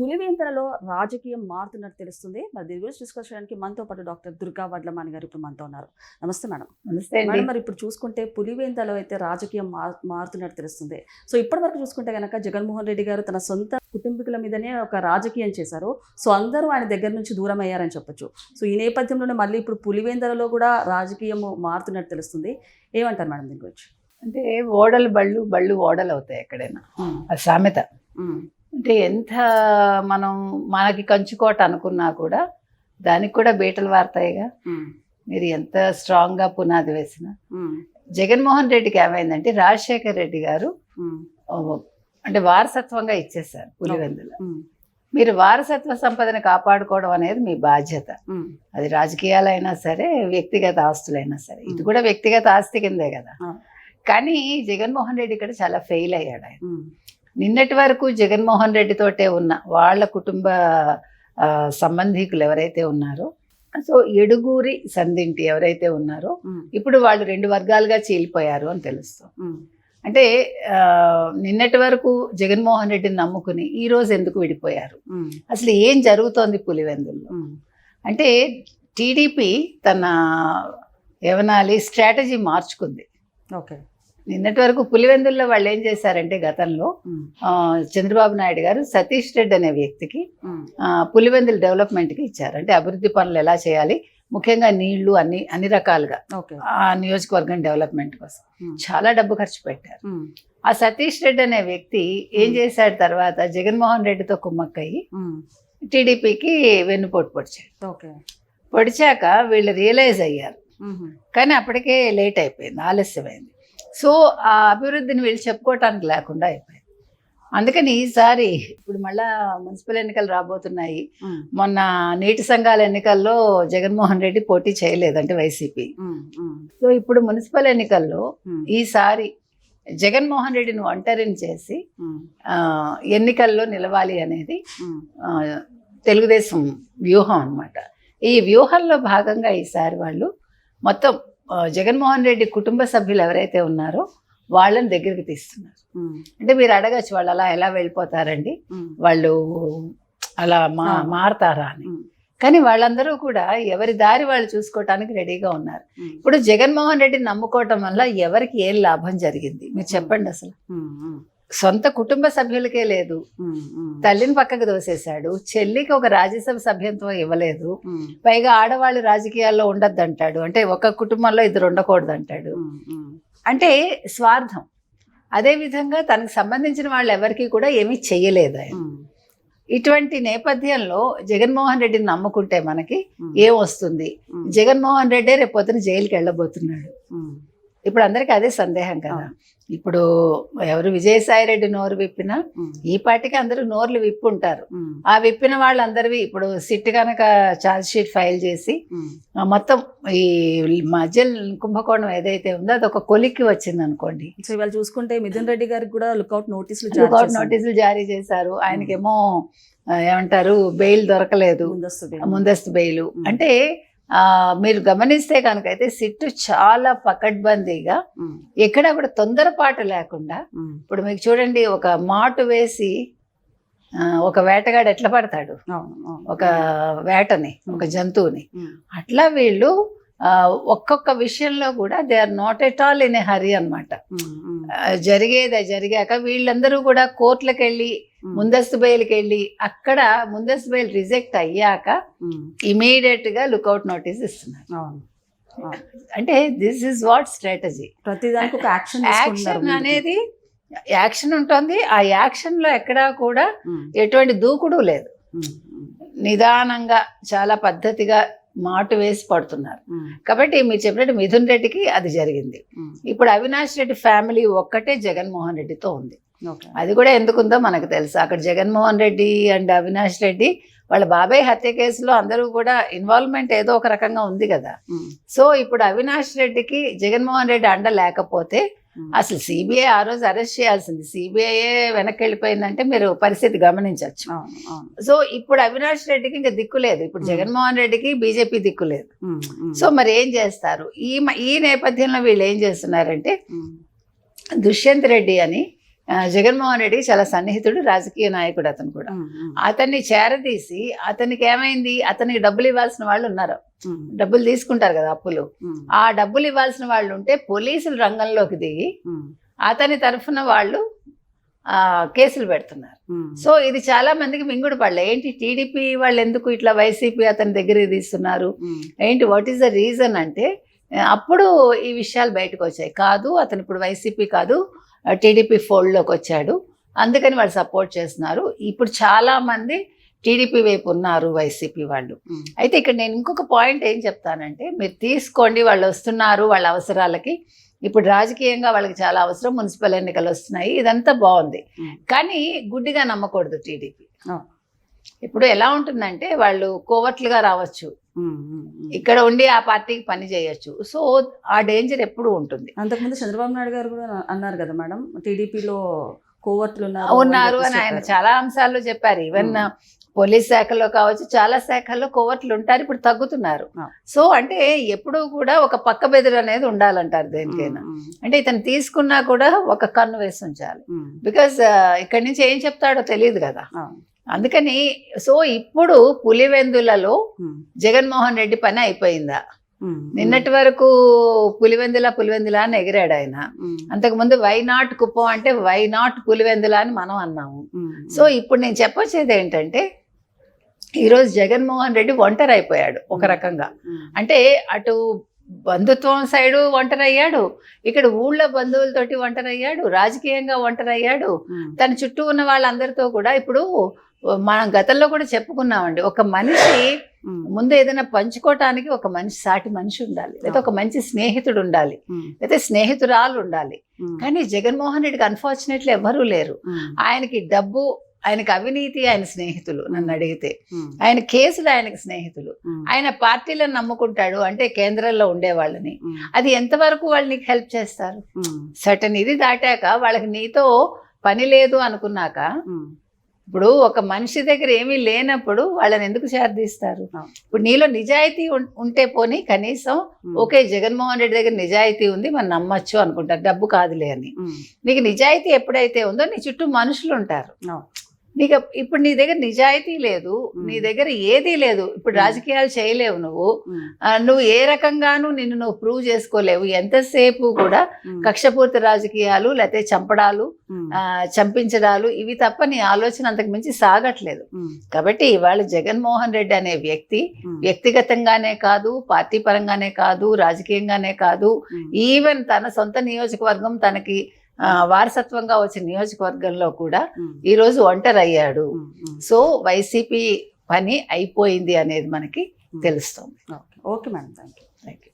పులివేంతలలో రాజకీయం మారుతున్నట్టు తెలుస్తుంది. మరి దీని గురించి డిస్కస్ చేయడానికి మనతో పాటు డాక్టర్ దుర్గా వడ్లమాని గారు ఇప్పుడు మనతో ఉన్నారు. నమస్తే మేడం. నమస్తే మేడం మరి ఇప్పుడు చూసుకుంటే పులివేంతలో అయితే రాజకీయం మార్ మారుతున్నట్టు తెలుస్తుంది. సో ఇప్పటి వరకు చూసుకుంటే కనుక జగన్మోహన్ రెడ్డి గారు తన సొంత కుటుంబీకుల మీదనే ఒక రాజకీయం చేశారు. సో అందరూ ఆయన దగ్గర నుంచి దూరం అయ్యారని చెప్పొచ్చు. సో ఈ నేపథ్యంలోనే మళ్ళీ ఇప్పుడు పులివేందలలో కూడా రాజకీయం మారుతున్నట్టు తెలుస్తుంది. ఏమంటారు మేడం దీని గురించి? అంటే ఓడలు బళ్ళు బళ్ళు ఓడలు అవుతాయి ఎక్కడైనా. సామెత. అంటే ఎంత మనం మనకి కంచుకోట అనుకున్నా కూడా దానికి కూడా బీటలు వారతాయిగా. మీరు ఎంత స్ట్రాంగ్గా పునాది వేసిన. జగన్మోహన్ రెడ్డికి ఏమైందంటే రాజశేఖర్ రెడ్డి గారు అంటే వారసత్వంగా ఇచ్చేసారు పులివెందులు. మీరు వారసత్వ సంపదను కాపాడుకోవడం అనేది మీ బాధ్యత. అది రాజకీయాలైనా సరే వ్యక్తిగత ఆస్తులైనా సరే. ఇది కూడా వ్యక్తిగత ఆస్తి కిందే కదా. కానీ జగన్మోహన్ రెడ్డి ఇక్కడ చాలా ఫెయిల్ అయ్యాడు ఆయన. నిన్నటి వరకు జగన్మోహన్ రెడ్డి తోటే ఉన్న వాళ్ళ కుటుంబ సంబంధీకులు ఎవరైతే ఉన్నారో సో ఎడుగూరి సంధింటి ఎవరైతే ఉన్నారో ఇప్పుడు వాళ్ళు రెండు వర్గాలుగా చీలిపోయారు అని తెలుస్తుంది అంటే నిన్నటి వరకు జగన్మోహన్ రెడ్డిని నమ్ముకుని ఈ రోజు ఎందుకు విడిపోయారు? అసలు ఏం జరుగుతోంది పులివెందుల్లో? అంటే టీడీపీ తన ఏమనాలి స్ట్రాటజీ మార్చుకుంది. ఓకే. నిన్నటి వరకు పులివెందుల్లో వాళ్ళు ఏం చేశారంటే గతంలో చంద్రబాబు నాయుడు గారు సతీష్ రెడ్డి అనే వ్యక్తికి పులివెందుల డెవలప్మెంట్కి ఇచ్చారు. అంటే అభివృద్ధి పనులు ఎలా చేయాలి ముఖ్యంగా నీళ్ళు అన్ని అన్ని రకాలుగా ఓకే. ఆ నియోజకవర్గం డెవలప్మెంట్ కోసం. చాలా డబ్బు ఖర్చు పెట్టారు. ఆ సతీష్ రెడ్డి అనే వ్యక్తి ఏం చేశాడు తర్వాత జగన్మోహన్ రెడ్డితో కుమ్మక్కయ్యి టీడీపీకి వెన్నుపోటు పొడిచాడు. ఓకే. పొడిచాక వీళ్ళు రియలైజ్ అయ్యారు. కానీ అప్పటికే లేట్ అయిపోయింది ఆలస్యమైంది. సో ఆ అభివృద్ధిని వీళ్ళు చెప్పుకోవటానికి లేకుండా అయిపోయింది. అందుకని ఈసారి ఇప్పుడు మళ్ళా మున్సిపల్ ఎన్నికలు రాబోతున్నాయి. మొన్న నీటి సంఘాల ఎన్నికల్లో జగన్మోహన్ రెడ్డి పోటీ చేయలేదు అంటే వైసీపీ సో ఇప్పుడు మున్సిపల్ ఎన్నికల్లో ఈసారి జగన్మోహన్ రెడ్డిని ఒంటరిని చేసి ఎన్నికల్లో నిలవాలి అనేది తెలుగుదేశం వ్యూహం అన్నమాట. ఈ వ్యూహంలో భాగంగా ఈసారి వాళ్ళు మొత్తం జగన్మోహన్ రెడ్డి కుటుంబ సభ్యులు ఎవరైతే ఉన్నారో వాళ్ళని దగ్గరికి తీస్తున్నారు. అంటే మీరు అడగచ్చు వాళ్ళు అలా ఎలా వెళ్ళిపోతారండి వాళ్ళు అలా మా. మారతారా అని. కానీ వాళ్ళందరూ కూడా ఎవరి దారి వాళ్ళు చూసుకోవటానికి రెడీగా ఉన్నారు. ఇప్పుడు జగన్మోహన్ రెడ్డిని నమ్ముకోవటం వల్ల ఎవరికి ఏం లాభం జరిగింది? మీరు చెప్పండి అసలు. సొంత కుటుంబ సభ్యులకే లేదు. తల్లిని పక్కకు దోసేశాడు చెల్లికి ఒక రాజ్యసభ సభ్యత్వం ఇవ్వలేదు. పైగా ఆడవాళ్ళు రాజకీయాల్లో ఉండద్దు అంటాడు అంటే ఒక కుటుంబంలో ఇద్దరు ఉండకూడదు అంటాడు అంటే స్వార్థం. అదే విధంగా తనకు సంబంధించిన వాళ్ళు ఎవరికి కూడా ఏమీ చెయ్యలేదు ఆయన. ఇటువంటి నేపథ్యంలో జగన్మోహన్ రెడ్డిని నమ్ముకుంటే మనకి ఏం వస్తుంది? జగన్మోహన్ రెడ్డే రేపు పొద్దున జైలుకి వెళ్ళబోతున్నాడు. ఇప్పుడు అందరికీ అదే సందేహం కదా. ఇప్పుడు ఎవరు విజయసాయి రెడ్డి నోరు విప్పినా ఈ పాటికి అందరూ నోర్లు విప్పుంటారు. ఉమ్, ఆ విప్పిన వాళ్ళందరివి ఇప్పుడు సిట్ కనుక ఛార్జ్ షీట్ ఫైల్ చేసి మొత్తం ఈ మధ్య కుంభకోణం ఏదైతే ఉందో అది ఒక కొలిక్కి వచ్చింది అనుకోండి సో ఇవాళ చూసుకుంటే మిథున్ రెడ్డి గారికి కూడా లుకౌట్ నోటీసులు లుకౌట్. నోటీసులు జారీ చేశారు. ఆయనకేమో ఏమంటారు బెయిల్ దొరకలేదు. ముందస్తు బెయిల్. అంటే మీరు గమనిస్తే కనుకైతే సిట్టు చాలా పకడ్బందీగా ఎక్కడ కూడా తొందరపాటు లేకుండా ఇప్పుడు మీకు చూడండి ఒక మాటు వేసి ఒక వేటగాడు ఎట్లా పడతాడు. ఒక వేటని ఒక జంతువుని. అట్లా వీళ్ళు ఒక్కొక్క విషయంలో కూడా they are not at all in a hurry అనమాట జరిగేది జరిగాక వీళ్ళందరూ కూడా కోర్టులకు వెళ్ళి ముందస్తు బెయిల్కి వెళ్ళి అక్కడ ముందస్తు బెయిల్ రిజెక్ట్ అయ్యాక ఇమీడియట్గా లుకౌట్ నోటీస్ ఇస్తున్నారు. అంటే దిస్ ఇస్ వాట్ స్ట్రాటజీ ప్రతిదానికి ఒక యాక్షన్ యాక్షన్. అనేది యాక్షన్ ఉంటుంది. ఆ యాక్షన్లో ఎక్కడా కూడా ఎటువంటి దూకుడు లేదు. నిదానంగా చాలా పద్ధతిగా మాటు వేసి పడుతున్నారు. కాబట్టి మీరు చెప్పినట్టు మిథున్ రెడ్డికి అది జరిగింది. ఇప్పుడు అవినాష్ రెడ్డి ఫ్యామిలీ ఒక్కటే జగన్మోహన్ రెడ్డితో ఉంది. అది కూడా ఎందుకుందో మనకు తెలుసు. అక్కడ జగన్మోహన్ రెడ్డి అండ్ అవినాష్ రెడ్డి వాళ్ళ బాబాయ్ హత్య కేసులో అందరూ కూడా ఇన్వాల్వ్మెంట్ ఏదో ఒక రకంగా ఉంది కదా. సో ఇప్పుడు అవినాష్ రెడ్డికి జగన్మోహన్ రెడ్డి అండ లేకపోతే అసలు సిబిఐ ఆ రోజు అరెస్ట్ చేయాల్సింది. సిబిఐ వెనక్కి వెళ్ళిపోయిందంటే మీరు పరిస్థితి గమనించవచ్చు. సో ఇప్పుడు అవినాష్ రెడ్డికి ఇంకా దిక్కు లేదు. ఇప్పుడు. జగన్మోహన్ రెడ్డికి బీజేపీ దిక్కు లేదు. సో మరి ఏం చేస్తారు? ఈ ఈ నేపథ్యంలో వీళ్ళు ఏం చేస్తున్నారంటే దుష్యంత్ రెడ్డి అని జగన్మోహన్ రెడ్డి చాలా సన్నిహితుడు రాజకీయ నాయకుడు అతను కూడా. అతన్ని చేరదీసి అతనికి ఏమైంది? అతనికి డబ్బులు ఇవ్వాల్సిన వాళ్ళు ఉన్నారు. డబ్బులు తీసుకుంటారు కదా అప్పులు. ఆ డబ్బులు ఇవ్వాల్సిన వాళ్ళు ఉంటే పోలీసులు రంగంలోకి దిగి అతని తరఫున వాళ్ళు కేసులు పెడుతున్నారు. సో ఇది చాలా మందికి మింగుడు పడలే. ఏంటి టీడీపీ వాళ్ళు ఎందుకు ఇట్లా వైసీపీ అతని దగ్గరికి తీస్తున్నారు? ఏంటి వాట్ ఈస్ ద రీజన్ అంటే అప్పుడు ఈ విషయాలు బయటకు వచ్చాయి. కాదు అతను ఇప్పుడు వైసీపీ కాదు టీడీపీ ఫోల్డ్లోకి వచ్చాడు. అందుకని వాళ్ళు సపోర్ట్ చేస్తున్నారు. ఇప్పుడు చాలా మంది టీడీపీ వైపు ఉన్నారు వైసీపీ వాళ్ళు. అయితే ఇక్కడ నేను ఇంకొక పాయింట్ ఏం చెప్తానంటే మీరు తీసుకోండి వాళ్ళు వస్తున్నారు వాళ్ళ అవసరాలకి. ఇప్పుడు రాజకీయంగా వాళ్ళకి చాలా అవసరం మున్సిపల్ ఎన్నికలు వస్తున్నాయి ఇదంతా బాగుంది. కానీ గుడ్డిగా నమ్మకూడదు టీడీపీ. ఇప్పుడు ఎలా ఉంటుందంటే వాళ్ళు కోవట్లుగా రావచ్చు. ఇక్కడ ఉండి ఆ పార్టీకి పని చేయొచ్చు. సో ఆ డేంజర్ ఎప్పుడు ఉంటుంది. అంతకుముందు చంద్రబాబు నాయుడు గారు కూడా అన్నారు కదా మేడం టీడీపీలో కోవర్టులు ఉన్నారు అని ఆయన. చాలా అంశాల్లో చెప్పారు. ఈవెన్. పోలీస్ శాఖలో కావచ్చు చాలా శాఖల్లో కోవట్లు ఉంటారు ఇప్పుడు తగ్గుతున్నారు. సో అంటే ఎప్పుడూ కూడా ఒక పక్క బెదురు అనేది ఉండాలంటారు దేనికైనా. అంటే ఇతను తీసుకున్నా కూడా ఒక కన్ను వేసి ఉంచాలి బికాజ్ ఇక్కడి నుంచి ఏం చెప్తాడో తెలియదు కదా. అందుకని సో ఇప్పుడు పులివెందులలో జగన్మోహన్ రెడ్డి పని అయిపోయిందా? నిన్నటి వరకు పులివెందుల పులివెందుల అని ఎగిరాడు ఆయన. అంతకుముందు వై నాట్ కుప్పం అంటే వై నాట్ పులివెందుల అని మనం అన్నాము. సో ఇప్పుడు నేను చెప్పొచ్చేది ఏంటంటే ఈరోజు జగన్మోహన్ రెడ్డి ఒంటరి అయిపోయాడు ఒక రకంగా. అంటే అటు బంధుత్వం సైడు ఒంటరి అయ్యాడు ఇక్కడ ఊళ్ళో బంధువులతోటి ఒంటరి అయ్యాడు రాజకీయంగా ఒంటరి అయ్యాడు ఉమ్, తన చుట్టూ ఉన్న వాళ్ళందరితో కూడా ఇప్పుడు మనం గతంలో కూడా చెప్పుకున్నామండి ఒక మనిషి ముందు ఏదైనా పంచుకోవటానికి ఒక మనిషి సాటి మనిషి ఉండాలి. లేదా ఒక మంచి స్నేహితుడు ఉండాలి. లేదా స్నేహితురాలు ఉండాలి. కానీ జగన్మోహన్ రెడ్డికి అన్ఫార్చునేట్లీ ఎవరూ లేరు. ఆయనకి డబ్బు ఆయనకి అవినీతి ఆయన స్నేహితులు నన్ను అడిగితే. ఆయన కేసులు ఆయనకి స్నేహితులు. ఆయన పార్టీలను నమ్ముకుంటాడు అంటే కేంద్రంలో ఉండే వాళ్ళని ఉమ్, అది ఎంతవరకు వాళ్ళు నీకు హెల్ప్ చేస్తారు? సటన్ ఇది దాటాక వాళ్ళకి నీతో పని లేదు అనుకున్నాక ఇప్పుడు ఒక మనిషి దగ్గర ఏమీ లేనప్పుడు వాళ్ళని ఎందుకు శార్థిస్తారు. ఇప్పుడు నీలో నిజాయితీ ఉంటే పోనీ కనీసం ఓకే జగన్మోహన్ రెడ్డి దగ్గర నిజాయితీ ఉంది మనం నమ్మచ్చు అనుకుంటారు. డబ్బు కాదులే అని. నీకు నిజాయితీ ఎప్పుడైతే ఉందో నీ చుట్టూ మనుషులు ఉంటారు. నీకు ఇప్పుడు నీ దగ్గర నిజాయితీ లేదు. నీ దగ్గర ఏదీ లేదు. ఇప్పుడు. రాజకీయాలు చేయలేవు నువ్వు. నువ్వు ఏ రకంగానూ నిన్ను నువ్వు ప్రూవ్ చేసుకోలేవు. ఎంతసేపు కూడా కక్షపూర్తి రాజకీయాలు లేకపోతే చంపడాలు చంపించడాలు ఇవి తప్ప నీ ఆలోచన అంతకు మించి సాగట్లేదు. కాబట్టి ఇవాళ జగన్మోహన్ రెడ్డి అనే వ్యక్తి వ్యక్తిగతంగానే కాదు పార్టీ పరంగానే కాదు రాజకీయంగానే కాదు ఈవెన్ తన సొంత నియోజకవర్గం తనకి వారసత్వంగా వచ్చిన నియోజకవర్గంలో కూడా ఉమ్, ఈ రోజు ఒంటరి అయ్యాడు. ఉమ్, ఉమ్. సో వైసీపీ పని అయిపోయింది అనేది మనకి తెలుస్తుంది. Okay. Okay madam. Thank you thank you